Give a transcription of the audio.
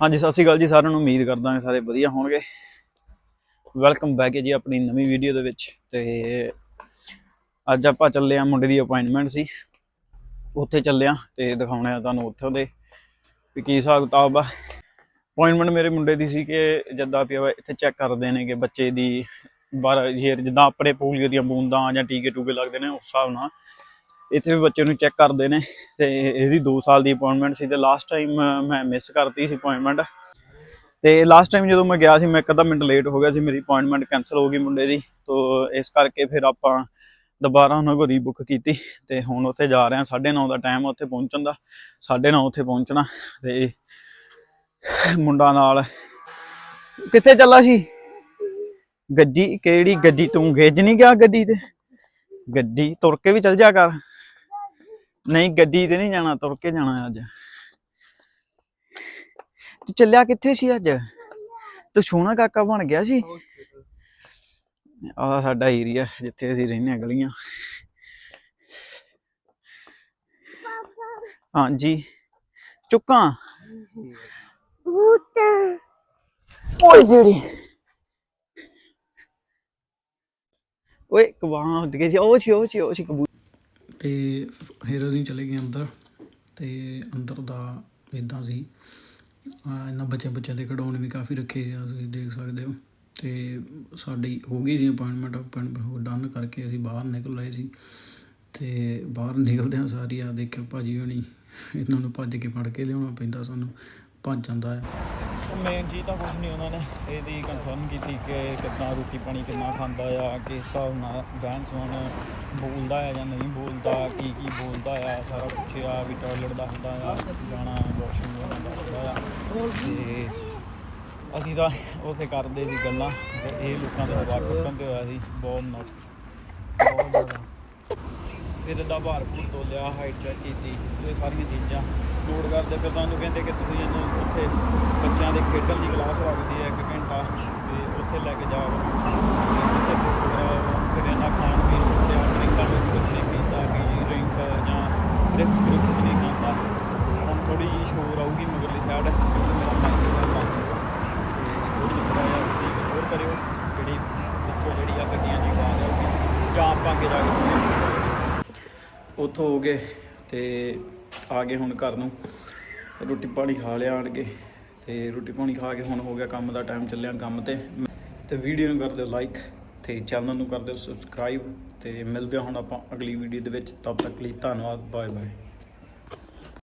ਹਾਂਜੀ, ਸਤਿ ਸ਼੍ਰੀ ਅਕਾਲ ਜੀ, ਸਾਰਿਆਂ ਨੂੰ ਉਮੀਦ ਕਰਦਾ ਹਾਂ ਸਾਰੇ ਵਧੀਆ ਹੋਣਗੇ। ਵੈਲਕਮ ਬੈਕ ਜੀ ਆਪਣੀ ਨਵੀਂ ਵੀਡੀਓ ਦੇ ਵਿੱਚ ਤੇ ਅੱਜ ਆਪਾਂ ਚੱਲੇ ਆ ਮੁੰਡੇ ਦੀ ਅਪਾਇੰਟਮੈਂਟ ਸੀ। ਉੱਥੇ ਚੱਲੇ ਆ ਤੇ ਦਿਖਾਉਣੇ ਆ ਤੁਹਾਨੂੰ ਉੱਥੋਂ ਦੇ ਵੀ ਕੀ ਹਿਸਾਬ ਕਿਤਾਬ ਆ। ਅਪਾਇੰਟਮੈਂਟ ਮੇਰੇ ਮੁੰਡੇ ਦੀ ਸੀ ਕਿ ਜਿੱਦਾਂ ਵੀ ਇੱਥੇ ਚੈੱਕ ਕਰਦੇ ਨੇ ਕਿ ਬੱਚੇ ਦੀ ਬਾਰ ਯੇਰ ਜਿੱਦਾਂ ਆਪਣੇ ਪੋਲੀਓ ਦੀਆਂ ਬੂੰਦਾਂ ਜਾਂ ਟੀਕੇ ਟੂਕੇ ਲੱਗਦੇ ਨੇ ਉਸ ਹਿਸਾਬ ਨਾਲ। ਇੱਥੇ ਵੀ ਬੱਚੇ ਨੂੰ ਚੈੱਕ ਕਰਦੇ ਨੇ ਤੇ ਇਹਦੀ 2 ਸਾਲ ਦੀ ਅਪਾਇੰਟਮੈਂਟ ਸੀ ਤੇ ਲਾਸਟ ਟਾਈਮ ਮੈਂ ਮਿਸ ਕਰਤੀ ਸੀ ਅਪਾਇੰਟਮੈਂਟ ਤੇ ਲਾਸਟ ਟਾਈਮ ਜਦੋਂ ਮੈਂ ਗਿਆ ਸੀ, ਮੈਂ ਇੱਕ ਅੱਧਾ ਮਿੰਟ ਲੇਟ ਹੋ ਗਿਆ ਸੀ, ਮੇਰੀ ਅਪਾਇੰਟਮੈਂਟ ਕੈਨਸਲ ਹੋ ਗਈ ਮੁੰਡੇ ਦੀ। ਤੋਂ ਇਸ ਕਰਕੇ ਫਿਰ ਆਪਾਂ ਦੁਬਾਰਾ ਉਹਨਾਂ ਕੋਲ ਰੀਬੁੱਕ ਕੀਤੀ ਤੇ ਹੁਣ ਉੱਥੇ ਜਾ ਰਹੇ ਹਾਂ 9:30 ਦਾ ਟਾਈਮ ਉੱਥੇ ਪਹੁੰਚਣ ਦਾ। 9:30 ਉੱਥੇ ਪਹੁੰਚਣਾ ਤੇ ਮੁੰਡਾ ਨਾਲ। ਕਿੱਥੇ ਚੱਲਾ ਸੀ? ਗੱਡੀ ਕਿਹੜੀ ਗੱਡੀ ਤੂੰ ਗਿੱਜ ਨਹੀਂ ਗਿਆ ਗੱਡੀ ਤੇ? ਗੱਡੀ ਤੁਰ ਕੇ ਵੀ ਚੱਲ ਜਾ ਕਰ। ਨਹੀਂ, ਗੱਡੀ ਤੇ ਨਹੀਂ ਜਾਣਾ, ਤੁਰ ਕੇ ਜਾਣਾ ਅੱਜ। ਤੂੰ ਚੱਲਿਆ ਕਿੱਥੇ ਸੀ ਅੱਜ? ਤੂੰ ਸੋਹਣਾ ਕਾਕਾ ਬਣ ਗਿਆ ਸੀ। ਆ ਸਾਡਾ ਏਰੀਆ ਜਿੱਥੇ ਅਸੀਂ ਰਹਿੰਦੇ ਹਾਂ, ਗਲੀਆਂ। ਹਾਂਜੀ। ਚੁੱਕਾਂ? ਓਏ ਜਿਹੜੀ। ਓਏ ਕਵਾਂ ਉੱਡ ਗਏ ਸੀ। ਉਹ ਸੀ ਉਹ ਸੀ ਉਹ ਸੀ ਕਬੂਤਰ ਤੇ ਫਿਰ ਅਸੀਂ ਚਲੇ ਗਏ ਅੰਦਰ ਤੇ ਅੰਦਰ ਦਾ ਇਦਾਂ ਸੀ। ਇਹਨਾਂ ਬੱਚੇ ਬੱਚਿਆਂ ਦੇ ਖਿਡੌਣੇ ਵੀ ਕਾਫੀ ਰੱਖੇ ਆ ਤੁਸੀਂ ਦੇਖ ਸਕਦੇ ਹੋ। ਤੇ ਸਾਡੀ ਹੋ ਗਈ ਸੀ ਅਪਾਇੰਟਮੈਂਟ ਅਪਾਇੰਟਮੈਂਟ ਡਨ ਕਰਕੇ ਅਸੀਂ ਬਾਹਰ ਨਿਕਲ ਆਏ ਸੀ। ਤੇ ਬਾਹਰ ਨਿਕਲਦਿਆਂ ਸਾਰੀ ਆ ਦੇਖਿਓ ਭਾਜੀ ਹੋਣੀ, ਇਹਨਾਂ ਨੂੰ ਭੱਜ ਕੇ ਫੜ ਕੇ ਲਿਆਉਣਾ ਪੈਂਦਾ ਸਾਨੂੰ, ਭੱਜ ਜਾਂਦਾ ਹੈ ਮੇਨ ਚੀਜ਼ ਤਾਂ ਕੁਝ ਨਹੀਂ ਉਹਨਾਂ ਨੇ ਇਹਦੀ ਕੰਸਰਨ ਕੀਤੀ ਕਿ ਕਿੰਨਾ ਰੋਟੀ ਪਾਣੀ ਕਿੰਨਾ ਖਾਂਦਾ ਆ, ਕਿਸ ਹਿਸਾਬ ਨਾਲ ਬਹਿਣ ਸੁਣ ਬੋਲਦਾ ਆ ਜਾਂ ਨਹੀਂ ਬੋਲਦਾ, ਕੀ ਕੀ ਬੋਲਦਾ ਆ, ਸਾਰਾ ਕੁਝ ਆ, ਵੀ ਟਾਇਲਟ ਦੱਸਦਾ ਆ, ਜਾਣਾ ਵਾਸ਼ਰੂਮ ਜਾਣਾ ਦੱਸਦਾ ਆ। ਤੇ ਅਸੀਂ ਤਾਂ ਉੱਥੇ ਕਰਦੇ ਸੀ ਗੱਲਾਂ, ਤੇ ਇਹ ਲੋਕਾਂ ਦਾ ਹਵਾ ਕੱਢਣ ਤੇ ਹੋਇਆ ਸੀ, ਬਹੁਤ ਨਟ ਫਿਰ ਦਾ ਭਾਰ ਭੂਰ ਤੋਲਿਆ ਹਾਈਟ ਚੈੱਕ ਕੀਤੀ, ਇਹ ਸਾਰੀਆਂ ਚੀਜ਼ਾਂ ਲੋਡ ਕਰਦੇ। ਫਿਰ ਤੁਹਾਨੂੰ ਕਹਿੰਦੇ ਕਿ ਤੁਸੀਂ ਇਹਨੂੰ ਉੱਥੇ ਬੱਚਿਆਂ ਦੇ ਖੇਡਣ ਦੀ ਕਲਾਸ ਲੱਗਦੀ ਹੈ, ਇੱਕ ਘੰਟਾ। ਤੇ ਉੱਥੇ ਲੈ ਕੇ ਜਾਓ। ਉੱਥੇ ਕਰਾਓ। ਫਿਰ ਇਹਨਾਂ ਖਾਣ ਪੀਣ ਉੱਥੇ ਡਰਿੰਕਾਂ ਵਿੱਚ ਕੁਝ ਨਹੀਂ ਪੀਂਦਾ, ਕਿ ਡਰਿੰਕ ਜਾਂ ਡਰਿੰਕਸ ਗਰੁੱਪਸ ਵੀ ਨਹੀਂ ਖਾਂਦਾ। ਹੁਣ ਥੋੜੀ ਜਿਹੀ ਸ਼ੋਰ ਆਊਗੀ, ਮਗਰਲੀ ਸਾਈਡ ਮੇਰਾ ਮਾਈਕ ਦਾ ਕੰਮ ਤੇ ਉਹ ਥੋੜਾ ਜਿਹਾ ਠੀਕ ਹੋਰ ਕਰਿਓ। ਜਿਹੜੀ ਵਿੱਚੋਂ ਜਿਹੜੀ ਆ ਗੱਡੀਆਂ ਦੀ ਆਵਾਜ਼ ਆਊਗੀ, ਜਾਂ ਆਪਾਂ ਅੱਗੇ ਜਾ ਕੇ ਉੱਥੋਂ ਹੋ ਗਏ ਤੇ ਆ ਗਏ ਹੁਣ ਘਰ ਨੂੰ। ਰੋਟੀ ਪਾਣੀ ਖਾ ਲਿਆ ਆਣ ਕੇ ਤੇ ਰੋਟੀ ਪਾਣੀ ਖਾ ਕੇ ਹੁਣ ਹੋ ਗਿਆ ਕੰਮ ਦਾ ਟਾਈਮ ਚੱਲਿਆ ਕੰਮ ਤੇ। ਤੇ ਵੀਡੀਓ ਨੂੰ ਕਰ ਦਿਓ ਲਾਈਕ ਤੇ ਚੈਨਲ ਨੂੰ ਕਰ ਦਿਓ ਸਬਸਕ੍ਰਾਈਬ ਤੇ ਮਿਲਦੇ ਹਾਂ ਹੁਣ ਆਪਾਂ ਅਗਲੀ ਵੀਡੀਓ ਦੇ ਵਿੱਚ। ਤਦ ਤੱਕ ਲਈ ਧੰਨਵਾਦ ਬਾਏ ਬਾਏ